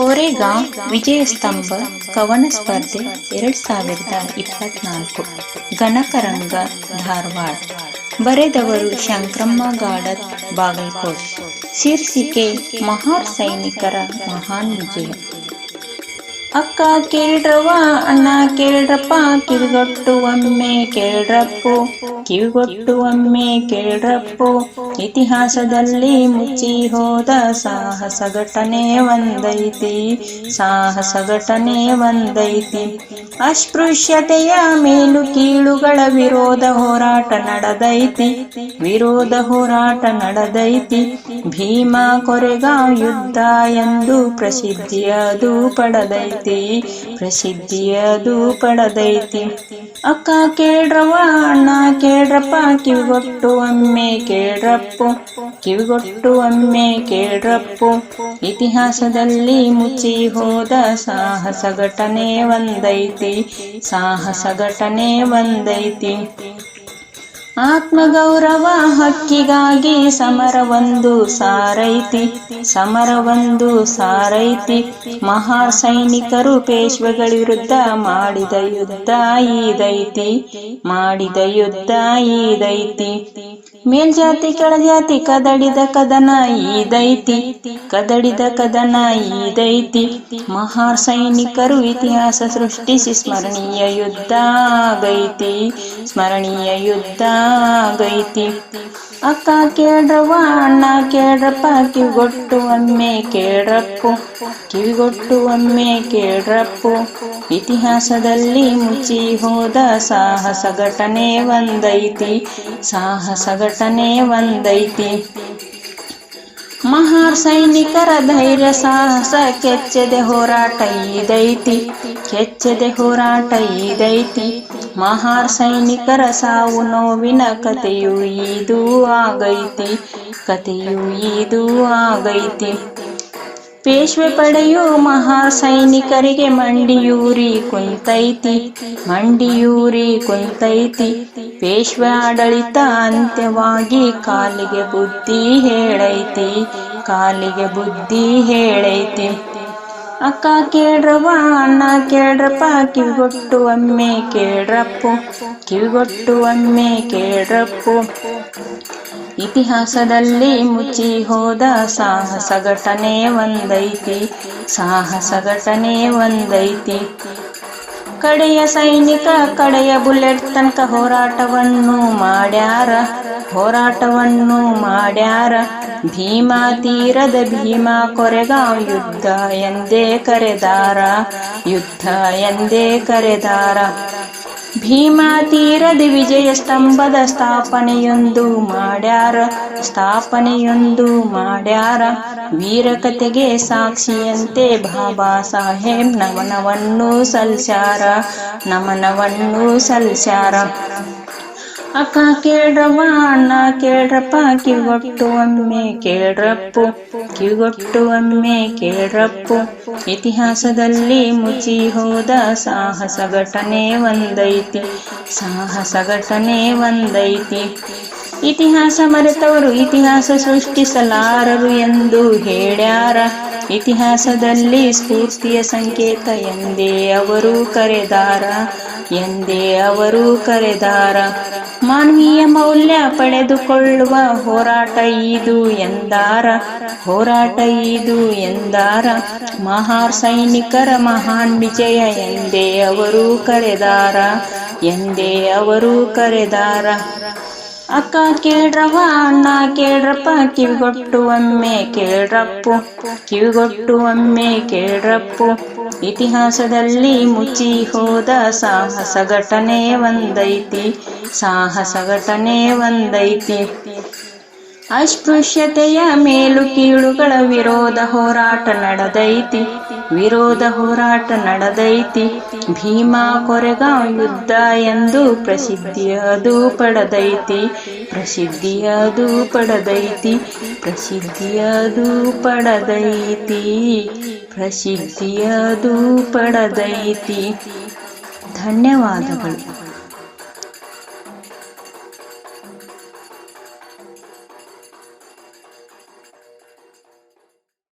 ಕೋರೆಗಾಂವ್ ವಿಜಯ ಸ್ತಂಭ ಕವನ ಸ್ಪರ್ಧೆ ಎರಡ್ ಸಾವಿರದ ಇಪ್ಪತ್ನಾಲ್ಕು. ಗಣಕರಂಗ ಧಾರವಾಡ. ಬರೆದವರು ಶಂಕ್ರಮ್ಮ ಗಾಡತ್ ಬಾಗಲಕೋಟ್. ಶೀರ್ಷಿಕೆ ಮಹಾ ಸೈನಿಕರ ಮಹಾನ್ ವಿಜಯ. ಅಕ್ಕ ಕೇಳ್ರವ ಅಣ್ಣ ಕೇಳ್ರಪ್ಪ, ಕಿವಿಗೊಟ್ಟು ಒಮ್ಮೆ ಕೇಳ್ರಪ್ಪು, ಕಿವಿಗೊಟ್ಟು ಒಮ್ಮೆ ಕೇಳ್ರಪ್ಪು. ಇತಿಹಾಸದಲ್ಲಿ ಮುಚ್ಚಿ ಹೋದ ಸಾಹಸ ಘಟನೆ ಒಂದೈತಿ, ಸಾಹಸ ಘಟನೆ ಒಂದೈತಿ. ಅಸ್ಪೃಶ್ಯತೆಯ ಮೇಲು ಕೀಳುಗಳ ವಿರೋಧ ಹೋರಾಟ ನಡೆದೈತಿ, ವಿರೋಧ ಹೋರಾಟ ನಡೆದೈತಿ. ಭೀಮಾ ಕೊರೆಗಾ ಯುದ್ಧ ಎಂದು ಪ್ರಸಿದ್ಧಿಯದು ಪಡೆದೈತಿ. ಪ್ರಸಿದ್ಧಿಯದು ಪಡದೈತಿ ಅಕ್ಕ ಕೇಳ್ರವ ಅಣ್ಣ ಕೇಳ್ರಪ್ಪ, ಕಿವಿಗೊಟ್ಟು ಒಮ್ಮೆ ಕೇಳ್ರಪ್ಪು, ಕಿವಿಗೊಟ್ಟು ಒಮ್ಮೆ ಕೇಳ್ರಪ್ಪು. ಇತಿಹಾಸದಲ್ಲಿ ಮುಚ್ಚಿ ಹೋದ ಸಾಹಸ ಘಟನೆ ಒಂದೈತಿ, ಸಾಹಸ ಘಟನೆ ಒಂದೈತಿ. ಆತ್ಮಗೌರವ ಹಕ್ಕಿಗಾಗಿ ಸಮರವೊಂದು ಸಾರೈತಿ ಸಮರವೊಂದು ಸಾರೈತಿ. ಮಹಾ ಸೈನಿಕರು ಪೇಶ್ವೆಗಳ ವಿರುದ್ಧ ಮಾಡಿದ ಯುದ್ಧ ಈದೈತಿ, ಮಾಡಿದ ಯುದ್ಧ ಈದೈತಿ. ಮೇಲ್ಜಾತಿ ಕೆಳಜಾತಿ ಕದಡಿದ ಕದನ ಈದೈತಿ, ಕದಡಿದ ಕದನ ಈದೈತಿ. ಮಹಾ ಸೈನಿಕರು ಇತಿಹಾಸ ಸೃಷ್ಟಿಸಿ ಸ್ಮರಣೀಯ ಯುದ್ಧ ಆಗೈತಿ, ಸ್ಮರಣೀಯ ಯುದ್ಧ ಆಗೈತಿ ಅಕ್ಕ ಕೇಳ್ರವ್ವ, ಅಣ್ಣ ಕೇಳ್ರಪ್ಪ, ಕಿವಿಗೊಟ್ಟು ಒಮ್ಮೆ ಕೇಳ್ರಪ್ಪು, ಕಿವಿಗೊಟ್ಟು ಒಮ್ಮೆ ಕೇಳ್ರಪ್ಪು. ಇತಿಹಾಸದಲ್ಲಿ ಮುಚ್ಚಿ ಹೋದ ಸಾಹಸ ಘಟನೆ ಒಂದೈತಿ, ಸಾಹಸ ಘಟನೆ ಒಂದೈತಿ. ಮಹಾ ಸೈನಿಕರ ಧೈರ್ಯ ಸಾಹಸ ಕೆಚ್ಚದೆ ಹೋರಾಟ ಇದೈತಿ ಕೆಚ್ಚದೆ ಹೋರಾಟ ಈದೈತಿ. ಮಹಾರ್ ಸೈನಿಕರ ಸಾವು ನೋವಿನ ಕಥೆಯು ಇದು ಆಗೈತಿ, ಕಥೆಯು ಇದು ಆಗೈತಿ. ಪೇಶ್ವೆ ಪಡೆಯು ಮಹಾ ಸೈನಿಕರಿಗೆ ಮಂಡಿಯೂರಿ ಕುಂತೈತಿ ಮಂಡಿಯೂರಿ ಕುಂತೈತಿ. ಪೇಶ್ವೆ ಆಡಳಿತ ಅಂತ್ಯವಾಗಿ ಕಾಲಿಗೆ ಬುದ್ಧಿ ಹೇಳೈತಿ, ಕಾಲಿಗೆ ಬುದ್ಧಿ ಹೇಳೈತಿ. ಅಕ್ಕ ಕೇಳ್ರವ್ವ, ಅಣ್ಣ ಕೇಳ್ರಪ್ಪ, ಕಿವಿಗೊಟ್ಟು ಒಮ್ಮೆ ಕೇಳ್ರಪ್ಪು, ಕಿವಿಗೊಟ್ಟು ಒಮ್ಮೆ ಕೇಳ್ರಪ್ಪು. ಇತಿಹಾಸದಲ್ಲಿ ಮುಚ್ಚಿ ಹೋದ ಸಾಹಸ ಘಟನೆ ಒಂದೈತಿ, ಸಾಹಸ ಘಟನೆ ಒಂದೈತಿ. ಕಡೆಯ ಸೈನಿಕ, ಕಡೆಯ ಬುಲೆಟ್ ತನಕ ಹೋರಾಟವನ್ನು ಮಾಡ್ಯಾರ. ಹೋರಾಟವನ್ನು ಮಾಡ್ಯಾರ. ಭೀಮಾ ತೀರದ ಭೀಮಾ ಕೊರೆಗಾವ್ ಯುದ್ಧ ಎಂದೇ ಕರೆದಾರ. ಯುದ್ಧ ಎಂದೇ ಕರೆದಾರ. ಭೀಮಾ ತೀರದ ವಿಜಯ ಸ್ತಂಭದ ಸ್ಥಾಪನೆಯೊಂದು ಮಾಡ್ಯಾರ ಸ್ಥಾಪನೆಯೊಂದು ಮಾಡ್ಯಾರ. ವೀರಕತೆಗೆ ಸಾಕ್ಷಿಯಂತೆ ಬಾಬಾ ಸಾಹೇಬ್ ನಮನವನ್ನು ಸಲ್ಸ್ಯಾರ ನಮನವನ್ನು ಸಲ್ಸ್ಯಾರ. ಅಕ್ಕ ಕೇಳ್ರವ್ವ, ಅಣ್ಣ ಕೇಳ್ರಪ್ಪ ಕಿವೊಟ್ಟು ಒಮ್ಮೆ ಕೇಳ್ರಪ್ಪು ಕಿವೊಟ್ಟು ಒಮ್ಮೆ ಕೇಳ್ರಪ್ಪು. ಇತಿಹಾಸದಲ್ಲಿ ಮುಚ್ಚಿ ಹೋದ ಸಾಹಸ ಘಟನೆ ಒಂದೈತಿ, ಸಾಹಸ ಘಟನೆ ಒಂದೈತಿ. ಇತಿಹಾಸ ಮರೆತವರು, ಇತಿಹಾಸ ಸೃಷ್ಟಿಸಲಾರರು ಎಂದು ಹೇಳ್ಯಾರ. ಇತಿಹಾಸದಲ್ಲಿ ಸ್ಫೂರ್ತಿಯ ಸಂಕೇತ ಎಂದೇ ಅವರು ಕರೆದಾರ, ಎಂದೇ ಅವರು ಕರೆದಾರ. ಮಾನವೀಯ ಮೌಲ್ಯ ಪಡೆದುಕೊಳ್ಳುವ ಹೋರಾಟ ಇದು ಎಂದಾರ, ಹೋರಾಟ ಇದು ಎಂದಾರ. ಮಹಾರ್ ಸೈನಿಕರ ಮಹಾನ್ ವಿಜಯ ಎಂದೇ ಅವರು ಕರೆದಾರ, ಎಂದೇ ಅವರು ಕರೆದಾರ. ಅಕ್ಕ ಕೇಳ್ರವ ಅಣ್ಣ ಕೇಳ್ರಪ್ಪ, ಕಿವಿಗೊಟ್ಟು ಒಮ್ಮೆ ಕೇಳ್ರಪ್ಪು, ಕಿವಿಗೊಟ್ಟು ಒಮ್ಮೆ ಕೇಳ್ರಪ್ಪು. ಇತಿಹಾಸದಲ್ಲಿ ಮುಚ್ಚಿ ಹೋದ ಸಾಹಸ ಘಟನೆ ಒಂದೈತಿ, ಸಾಹಸ ಘಟನೆ ಒಂದೈತಿ. ಅಸ್ಪೃಶ್ಯತೆಯ ಮೇಲು ಕೀಳುಗಳ ವಿರೋಧ ಹೋರಾಟ ನಡೆದೈತಿ. ವಿರೋಧ ಹೋರಾಟ ನಡೆದೈತಿ. ಭೀಮಾ ಕೊರೆಗಾಂ ಯುದ್ಧ ಎಂದು ಪ್ರಸಿದ್ಧಿಯದು ಪಡೆದೈತಿ. ಪ್ರಸಿದ್ಧಿಯದು ಪಡೆದೈತಿ. ಪ್ರಸಿದ್ಧಿಯದು ಪಡೆದೈತಿ. ಪ್ರಸಿದ್ಧಿಯದು ಪಡೆದೈತಿ. ಧನ್ಯವಾದಗಳು.